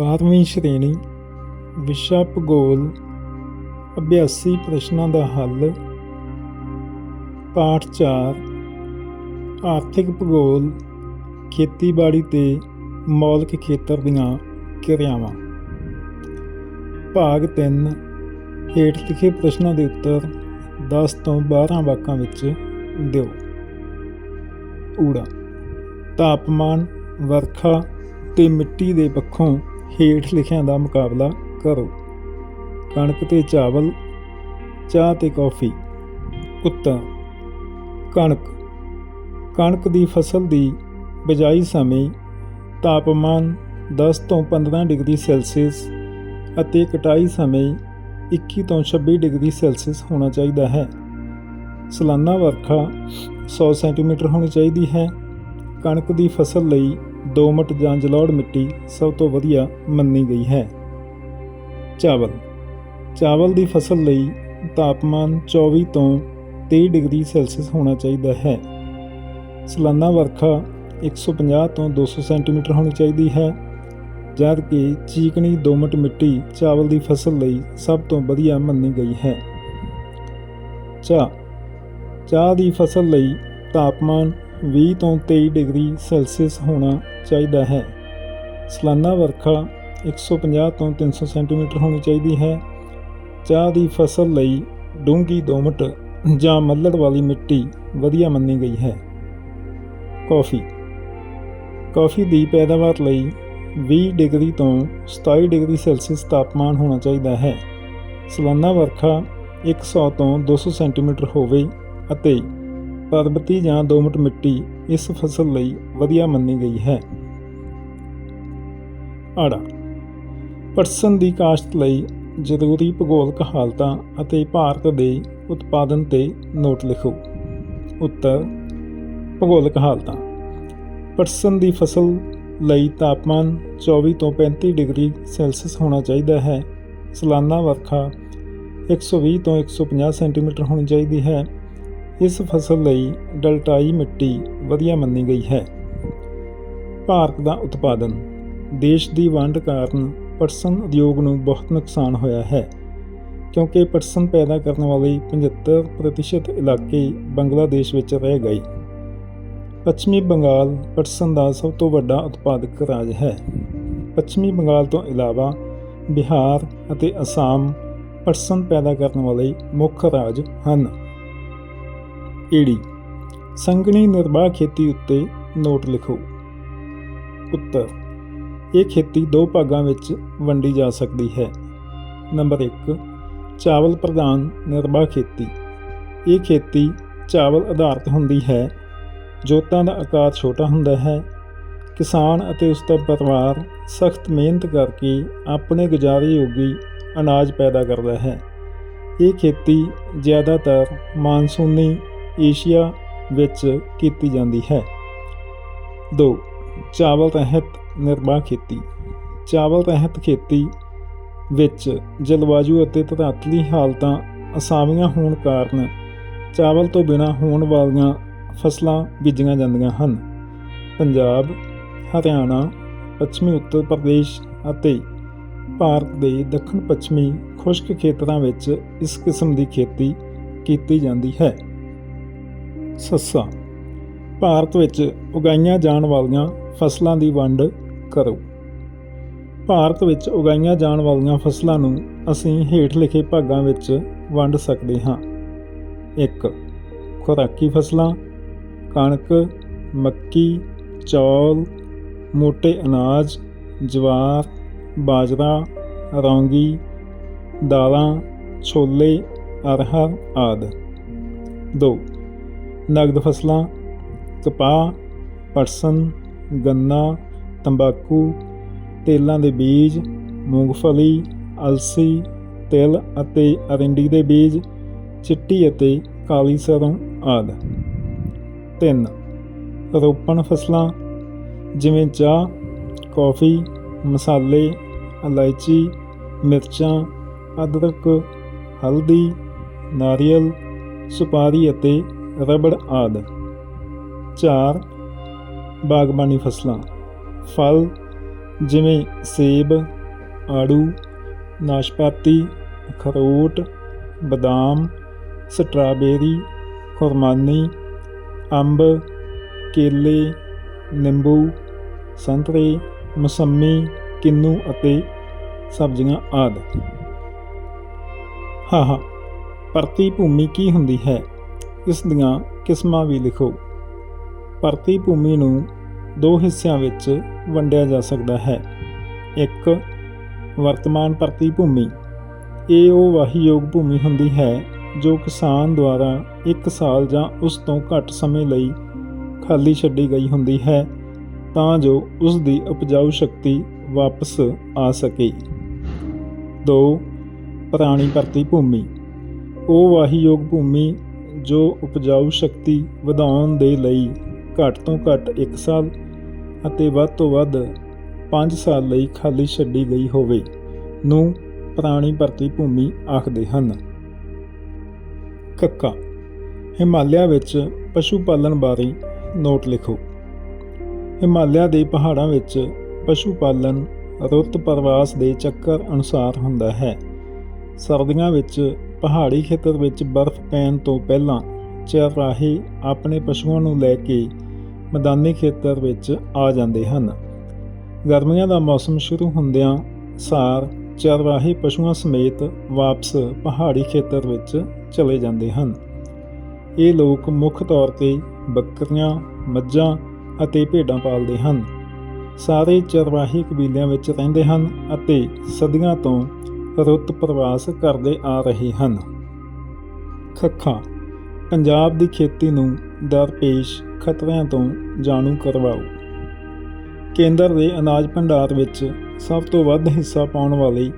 12ਵੀਂ ਸ਼੍ਰੇਣੀ ਵਿਸ਼ਾ ਭੂਗੋਲ, ਅਭਿਆਸੀ ਪ੍ਰਸ਼ਨਾਂ ਦਾ ਹੱਲ। ਪਾਠ 4 ਆਰਥਿਕ ਭੂਗੋਲ, ਖੇਤੀਬਾੜੀ ਤੇ ਮੌਲਿਕ ਖੇਤਰ ਦੀਆਂ ਕਿਰਿਆਵਾਂ। ਭਾਗ 3 ਹੇਠ ਲਿਖੇ ਪ੍ਰਸ਼ਨਾਂ ਦੇ ਉੱਤਰ 10 ਤੋਂ 12 ਵਾਕਾਂ ਵਿੱਚ ਦਿਓ। ਊੜਾ, ਤਾਪਮਾਨ, ਵਰਖਾ ਤੇ ਮਿੱਟੀ ਦੇ ਪੱਖੋਂ ਹੇਠ ਲਿਖਿਆਂ ਦਾ ਮੁਕਾਬਲਾ ਕਰੋ। ਕਣਕ ਤੇ ਚਾਵਲ, ਚਾਹ ਤੇ ਕੌਫੀ। ਉੱਤਰ, ਕਣਕ। ਕਣਕ ਦੀ ਫਸਲ ਦੀ ਬਿਜਾਈ ਸਮੇਂ ਤਾਪਮਾਨ 10 ਤੋਂ 15 ਡਿਗਰੀ ਸੈਲਸੀਅਸ ਅਤੇ ਕਟਾਈ ਸਮੇਂ 21 ਤੋਂ 26 ਡਿਗਰੀ ਸੈਲਸੀਅਸ ਹੋਣਾ ਚਾਹੀਦਾ ਹੈ। ਸਾਲਾਨਾ ਵਰਖਾ 100 ਸੈਂਟੀਮੀਟਰ ਹੋਣੀ ਚਾਹੀਦੀ ਹੈ। ਕਣਕ ਦੀ ਫਸਲ ਲਈ ਦੋਮਟ ਜਾਂ ਜਲੌੜ ਮਿੱਟੀ ਸਭ ਤੋਂ ਵਧੀਆ ਮੰਨੀ ਗਈ ਹੈ। ਚਾਵਲ। ਚਾਵਲ ਦੀ ਫਸਲ ਲਈ ਤਾਪਮਾਨ 24 ਤੋਂ 23 ਡਿਗਰੀ ਸੈਲਸੀਅਸ ਹੋਣਾ ਚਾਹੀਦਾ ਹੈ। ਸਾਲਾਨਾ ਵਰਖਾ 150 ਤੋਂ 200 ਸੈਂਟੀਮੀਟਰ ਹੋਣੀ ਚਾਹੀਦੀ ਹੈ, ਜਦ ਕਿ ਚੀਕਣੀ ਦੋਮਟ ਮਿੱਟੀ ਚਾਵਲ ਦੀ ਫਸਲ ਲਈ ਸਭ ਤੋਂ ਵਧੀਆ ਮੰਨੀ ਗਈ ਹੈ। ਚਾਹ। ਚਾਹ ਦੀ ਫਸਲ ਲਈ ਤਾਪਮਾਨ 20 ਤੋਂ 23 ਡਿਗਰੀ ਸੈਲਸੀਅਸ ਹੋਣਾ ਚਾਹੀਦਾ ਹੈ। ਸਾਲਾਨਾ ਵਰਖਾ 150 ਤੋਂ 300 ਸੈਂਟੀਮੀਟਰ ਹੋਣੀ ਚਾਹੀਦੀ ਹੈ। ਚਾਹ ਦੀ ਫਸਲ ਲਈ ਡੂੰਘੀ ਦੋਮਟ ਜਾਂ ਮੱਲੜ ਵਾਲੀ ਮਿੱਟੀ ਵਧੀਆ ਮੰਨੀ ਗਈ ਹੈ। ਕੌਫੀ। ਕੌਫੀ ਦੀ ਪੈਦਾਵਾਰ ਲਈ 20 ਡਿਗਰੀ ਤੋਂ 27 ਡਿਗਰੀ ਸੈਲਸੀਅਸ ਤਾਪਮਾਨ ਹੋਣਾ ਚਾਹੀਦਾ ਹੈ। ਸਾਲਾਨਾ ਵਰਖਾ 100 ਤੋਂ 200 ਸੈਂਟੀਮੀਟਰ ਹੋਵੇ ਅਤੇ ਪਰਬਤੀ ਜਾਂ ਦੋਮਟ ਮਿੱਟੀ ਇਸ ਫਸਲ ਲਈ ਵਧੀਆ ਮੰਨੀ ਗਈ ਹੈ। ਆੜਾ। ਪਟਸਨ ਦੀ ਕਾਸ਼ਤ ਲਈ ਜ਼ਰੂਰੀ ਭੂਗੋਲਿਕ ਹਾਲਤਾਂ ਅਤੇ ਭਾਰਤ ਦੇ ਉਤਪਾਦਨ ਤੇ ਨੋਟ ਲਿਖੋ। ਉੱਤਰ, ਭੂਗੋਲਿਕ ਹਾਲਤਾਂ। ਪਟਸਨ ਦੀ ਫਸਲ ਲਈ ਤਾਪਮਾਨ 24 ਤੋਂ 35 ਡਿਗਰੀ ਸੈਲਸੀਅਸ ਹੋਣਾ ਚਾਹੀਦਾ ਹੈ। ਸਾਲਾਨਾ ਵਰਖਾ 120 ਤੋਂ 150 ਸੈਂਟੀਮੀਟਰ ਹੋਣੀ ਚਾਹੀਦੀ ਹੈ। ਇਸ ਫਸਲ ਲਈ ਡਲਟਾਈ ਮਿੱਟੀ ਵਧੀਆ ਮੰਨੀ ਗਈ ਹੈ। ਭਾਰਤ ਦਾ ਉਤਪਾਦਨ ਦੇਸ਼ ਦੀ ਵੰਡ ਕਾਰਨ ਪਟਸਨ ਉਦਯੋਗ ਨੂੰ ਬਹੁਤ ਨੁਕਸਾਨ ਹੋਇਆ ਹੈ, ਕਿਉਂਕਿ ਪਟਸਨ ਪੈਦਾ ਕਰਨ ਵਾਲੇ 75% ਇਲਾਕੇ ਬੰਗਲਾਦੇਸ਼ ਵਿੱਚ ਰਹਿ ਗਏ। ਪੱਛਮੀ ਬੰਗਾਲ ਪਟਸਨ ਦਾ ਸਭ ਤੋਂ ਵੱਡਾ ਉਤਪਾਦਕ ਰਾਜ ਹੈ। ਪੱਛਮੀ ਬੰਗਾਲ ਤੋਂ ਇਲਾਵਾ ਬਿਹਾਰ ਅਤੇ ਅਸਾਮ ਪਟਸਨ ਪੈਦਾ ਕਰਨ ਵਾਲੇ ਮੁੱਖ ਰਾਜ ਹਨ। ਈੜੀ। ਸੰਘਣੀ ਨਿਰਵਾਹ ਖੇਤੀ ਉੱਤੇ ਨੋਟ ਲਿਖੋ। ਉੱਤਰ, ਇਹ ਖੇਤੀ ਦੋ ਭਾਗਾਂ ਵਿੱਚ ਵੰਡੀ ਜਾ ਸਕਦੀ ਹੈ। ਨੰਬਰ 1 ਚਾਵਲ ਪ੍ਰਧਾਨ ਨਿਰਵਾਹ ਖੇਤੀ। ਇਹ ਖੇਤੀ ਚਾਵਲ ਆਧਾਰਿਤ ਹੁੰਦੀ ਹੈ, ਜੋਤਾਂ ਦਾ ਆਕਾਰ ਛੋਟਾ ਹੁੰਦਾ ਹੈ। ਕਿਸਾਨ ਅਤੇ ਉਸ ਦਾ ਪਰਿਵਾਰ ਸਖਤ ਮਿਹਨਤ ਕਰਕੇ ਆਪਣੇ ਗੁਜ਼ਾਰੇ ਯੋਗੀ ਅਨਾਜ ਪੈਦਾ ਕਰਦਾ ਹੈ। ਇਹ ਖੇਤੀ ਜ਼ਿਆਦਾਤਰ ਮਾਨਸੂਨੀ ਏਸ਼ੀਆ ਵਿੱਚ ਕੀਤੀ ਜਾਂਦੀ ਹੈ। 2 ਚਾਵਲ ਤਹਿਤ ਨਿਰਵਾਹ ਖੇਤੀ। ਚਾਵਲ ਤਹਿਤ ਖੇਤੀ ਵਿੱਚ ਜਲਵਾਯੂ ਅਤੇ ਧਰਾਤਲੀ ਹਾਲਤਾਂ ਅਸਾਵੀਆਂ ਹੋਣ ਕਾਰਨ ਚਾਵਲ ਤੋਂ ਬਿਨਾਂ ਹੋਣ ਵਾਲੀਆਂ ਫਸਲਾਂ ਬੀਜੀਆਂ ਜਾਂਦੀਆਂ ਹਨ। ਪੰਜਾਬ, ਹਰਿਆਣਾ, ਪੱਛਮੀ ਉੱਤਰ ਪ੍ਰਦੇਸ਼ ਅਤੇ ਭਾਰਤ ਦੇ ਦੱਖਣ ਪੱਛਮੀ ਖੁਸ਼ਕ ਖੇਤਰਾਂ ਵਿੱਚ ਇਸ ਕਿਸਮ ਦੀ ਖੇਤੀ ਕੀਤੀ ਜਾਂਦੀ ਹੈ। ਸੱਸਾ। ਭਾਰਤ ਵਿੱਚ ਉਗਾਈਆਂ ਜਾਣ ਵਾਲੀਆਂ ਫਸਲਾਂ ਦੀ ਵੰਡ ਕਰੋ। ਭਾਰਤ ਵਿੱਚ ਉਗਾਈਆਂ ਜਾਣ ਵਾਲੀਆਂ ਫਸਲਾਂ ਨੂੰ ਅਸੀਂ ਹੇਠ ਲਿਖੇ ਭਾਗਾਂ ਵਿੱਚ ਵੰਡ ਸਕਦੇ ਹਾਂ। 1 ਖੁਰਾਕੀ ਫਸਲਾਂ, ਕਣਕ, ਮੱਕੀ, ਚੌਲ, ਮੋਟੇ ਅਨਾਜ, ਜਵਾਰ, ਬਾਜਰਾ, ਰੌਂਗੀ, ਦਾਲਾਂ, ਛੋਲੇ, ਅਰਹਰ ਆਦਿ। 2 ਨਗਦ ਫਸਲਾਂ, ਕਪਾਹ ਪਟਸਨ ਗੰਨਾ, ਤੰਬਾਕੂ, ਤੇਲਾਂ ਦੇ ਬੀਜ, ਮੂੰਗਫਲੀ, ਅਲਸੀ, ਤਿਲ ਅਤੇ ਅਰਿੰਡੀ ਦੇ ਬੀਜ, ਚਿੱਟੀ ਅਤੇ ਕਾਲੀ ਸਰੋਂ ਆਦਿ। 3 ਰੋਪਣ ਫਸਲਾਂ, ਜਿਵੇਂ ਚਾਹ, ਕੌਫੀ, ਮਸਾਲੇ, ਇਲਾਇਚੀ, ਮਿਰਚਾਂ, ਅਦਰਕ, ਹਲਦੀ, ਨਾਰੀਅਲ, ਸੁਪਾਰੀ ਅਤੇ ਰਬੜ ਆਦਿ। ਚਾਰ ਬਾਗਬਾਨੀ ਫਸਲਾਂ। ਫਲ ਜਿਵੇਂ ਸੇਬ, ਆੜੂ, ਨਾਸ਼ਪਾਤੀ, ਅਖਰੋਟ, ਬਦਾਮ, ਸਟ੍ਰਾਬੇਰੀ ਖੁਰਮਾਨੀ ਅੰਬ, ਕੇਲੇ, ਨਿੰਬੂ, ਸੰਤਰੇ, ਮਸੰਮੀ, ਕਿੰਨੂ ਅਤੇ ਸਬਜ਼ੀਆਂ ਆਦਿ। ਹਾਂ ਹਾਂ, ਪਰਤੀ ਭੂਮੀ ਕੀ ਹੁੰਦੀ ਹੈ? ਇਸ ਦੀਆਂ ਕਿਸਮਾਂ ਵੀ ਲਿਖੋ। ਪ੍ਰਤੀ ਭੂਮੀ ਨੂੰ ਦੋ ਹਿੱਸਿਆਂ ਵਿੱਚ ਵੰਡਿਆ ਜਾ ਸਕਦਾ ਹੈ। ਇੱਕ, ਵਰਤਮਾਨ ਪ੍ਰਤੀ ਭੂਮੀ। ਇਹ ਉਹ ਵਾਹੀਯੋਗ ਭੂਮੀ ਹੁੰਦੀ ਹੈ ਜੋ ਕਿਸਾਨ ਦੁਆਰਾ ਇੱਕ ਸਾਲ ਜਾਂ ਉਸ ਤੋਂ ਘੱਟ ਸਮੇਂ ਲਈ ਖਾਲੀ ਛੱਡੀ ਗਈ ਹੁੰਦੀ ਹੈ ਤਾਂ ਜੋ ਉਸ ਦੀ ਉਪਜਾਊ ਸ਼ਕਤੀ ਵਾਪਸ ਆ ਸਕੇ। 2 ਪੁਰਾਣੀ ਭਰਤੀ ਭੂਮੀ। ਉਹ ਵਾਹੀਯੋਗ ਭੂਮੀ ਜੋ ਉਪਜਾਊ ਸ਼ਕਤੀ ਵਧਾਉਣ ਦੇ ਲਈ ਘੱਟ ਤੋਂ ਘੱਟ 1 ਸਾਲ ਅਤੇ ਵੱਧ ਤੋਂ ਵੱਧ 5 ਸਾਲ ਲਈ ਖਾਲੀ ਛੱਡੀ ਗਈ ਹੋਵੇ ਨੂੰ ਪੁਰਾਣੀ ਭਰਤੀ ਭੂਮੀ ਆਖਦੇ ਹਨ। ਕੱਕਾ, ਹਿਮਾਲਿਆ ਵਿੱਚ ਪਸ਼ੂ ਪਾਲਣ ਬਾਰੇ ਨੋਟ ਲਿਖੋ। ਹਿਮਾਲਿਆ ਦੇ ਪਹਾੜਾਂ ਵਿੱਚ ਪਸ਼ੂ ਪਾਲਣ ਰੁੱਤ ਪ੍ਰਵਾਸ ਦੇ ਚੱਕਰ ਅਨੁਸਾਰ ਹੁੰਦਾ ਹੈ। ਸਰਦੀਆਂ ਵਿੱਚ ਪਹਾੜੀ ਖੇਤਰ ਵਿੱਚ ਬਰਫ਼ ਪੈਣ ਤੋਂ ਪਹਿਲਾਂ ਚਰਵਾਹੇ ਆਪਣੇ ਪਸ਼ੂਆਂ ਨੂੰ ਲੈ ਕੇ ਮੈਦਾਨੀ ਖੇਤਰ ਵਿੱਚ ਆ ਜਾਂਦੇ ਹਨ। ਗਰਮੀਆਂ ਦਾ ਮੌਸਮ ਸ਼ੁਰੂ ਹੁੰਦਿਆਂ ਸਾਰ ਚਰਵਾਹੇ ਪਸ਼ੂਆਂ ਸਮੇਤ ਵਾਪਸ ਪਹਾੜੀ ਖੇਤਰ ਵਿੱਚ ਚਲੇ ਜਾਂਦੇ ਹਨ। ਇਹ ਲੋਕ ਮੁੱਖ ਤੌਰ ਤੇ ਬੱਕਰੀਆਂ, ਮੱਝਾਂ ਅਤੇ ਭੇਡਾਂ ਪਾਲਦੇ ਹਨ। ਸਾਰੇ ਚਰਵਾਹੀ ਕਬੀਲਿਆਂ ਵਿੱਚ ਰਹਿੰਦੇ ਹਨ ਅਤੇ ਸਦੀਆਂ ਤੋਂ ਰੁੱਤ ਪ੍ਰਵਾਸ ਕਰਦੇ ਆ ਰਹੇ ਹਨ। ਖੱਖਾ, ਪੰਜਾਬ ਦੀ ਖੇਤੀ ਨੂੰ ਦਰਪੇਸ਼ ਖਤਰਿਆਂ ਤੋਂ ਜਾਣੂ ਕਰਵਾਓ। ਕੇਂਦਰ ਦੇ ਅਨਾਜ ਭੰਡਾਰ ਵਿੱਚ ਸਭ ਤੋਂ ਵੱਧ ਹਿੱਸਾ ਪਾਉਣ ਵਾਲੀ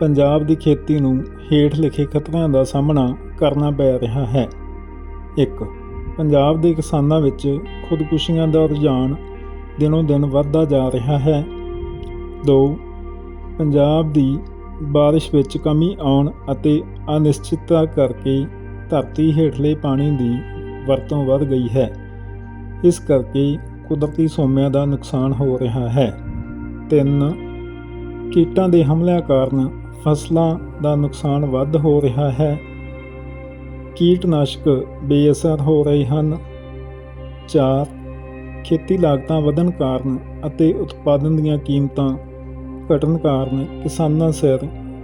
ਪੰਜਾਬ ਦੀ ਖੇਤੀ ਨੂੰ ਹੇਠ ਲਿਖੇ ਖਤਰਿਆਂ ਦਾ ਸਾਹਮਣਾ ਕਰਨਾ ਪੈ ਰਿਹਾ ਹੈ। 1 ਪੰਜਾਬ ਦੇ ਕਿਸਾਨਾਂ ਵਿੱਚ ਖੁਦਕੁਸ਼ੀਆਂ ਦਾ ਰੁਝਾਨ ਦਿਨੋਂ ਦਿਨ ਵੱਧਦਾ ਜਾ ਰਿਹਾ ਹੈ। 2 ਪੰਜਾਬ ਦੀ ਬਾਰਿਸ਼ ਵਿੱਚ ਕਮੀ ਆਉਣ ਅਤੇ ਅਨਿਸ਼ਚਿਤਤਾ ਕਰਕੇ ਧਰਤੀ ਹੇਠਲੇ ਪਾਣੀ ਦੀ ਵਰਤੋਂ ਵੱਧ ਗਈ ਹੈ। ਇਸ ਕਰਕੇ ਕੁਦਰਤੀ ਸੋਮਿਆਂ ਦਾ ਨੁਕਸਾਨ ਹੋ ਰਿਹਾ ਹੈ। 3 ਕੀਟਾਂ ਦੇ ਹਮਲਿਆਂ ਕਾਰਨ ਫਸਲਾਂ ਦਾ ਨੁਕਸਾਨ ਵੱਧ ਹੋ ਰਿਹਾ ਹੈ। ਕੀਟਨਾਸ਼ਕ ਬੇਅਸਰ ਹੋ ਰਹੇ ਹਨ। 4 ਖੇਤੀ ਲਾਗਤਾਂ ਵਧਣ ਕਾਰਨ ਅਤੇ ਉਤਪਾਦਨ ਦੀਆਂ ਕੀਮਤਾਂ ਘਟਣ ਕਾਰਨ ਕਿਸਾਨਾਂ ਸਿਰ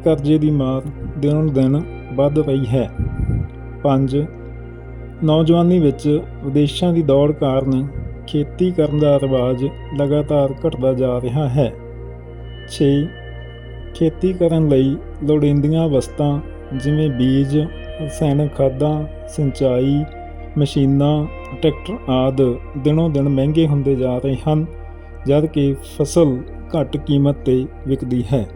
ਕਰਜ਼ੇ ਦੀ ਮਾਰ ਦਿਨੋਂ ਦਿਨ ਵੱਧ ਰਹੀ ਹੈ। 5 ਨੌਜਵਾਨੀ ਵਿੱਚ ਵਿਦੇਸ਼ਾਂ ਦੀ ਦੌੜ ਕਾਰਨ ਖੇਤੀ ਕਰਨ ਦਾ ਰਿਵਾਜ ਲਗਾਤਾਰ ਘਟਦਾ ਜਾ ਰਿਹਾ ਹੈ। 6 ਖੇਤੀ ਕਰਨ ਲਈ ਲੋੜੀਂਦੀਆਂ ਵਸਤਾਂ ਜਿਵੇਂ ਬੀਜ, ਰਸਾਇਣਕ ਖਾਦਾਂ, ਸਿੰਚਾਈ, ਮਸ਼ੀਨਾਂ, ਟਰੈਕਟਰ ਆਦਿ ਦਿਨੋਂ ਦਿਨ ਮਹਿੰਗੇ ਹੁੰਦੇ ਜਾ ਰਹੇ ਹਨ ਜਦ ਕਿ ਫਸਲ ਘੱਟ ਕੀਮਤ ਤੇ ਵਿਕਦੀ ਹੈ।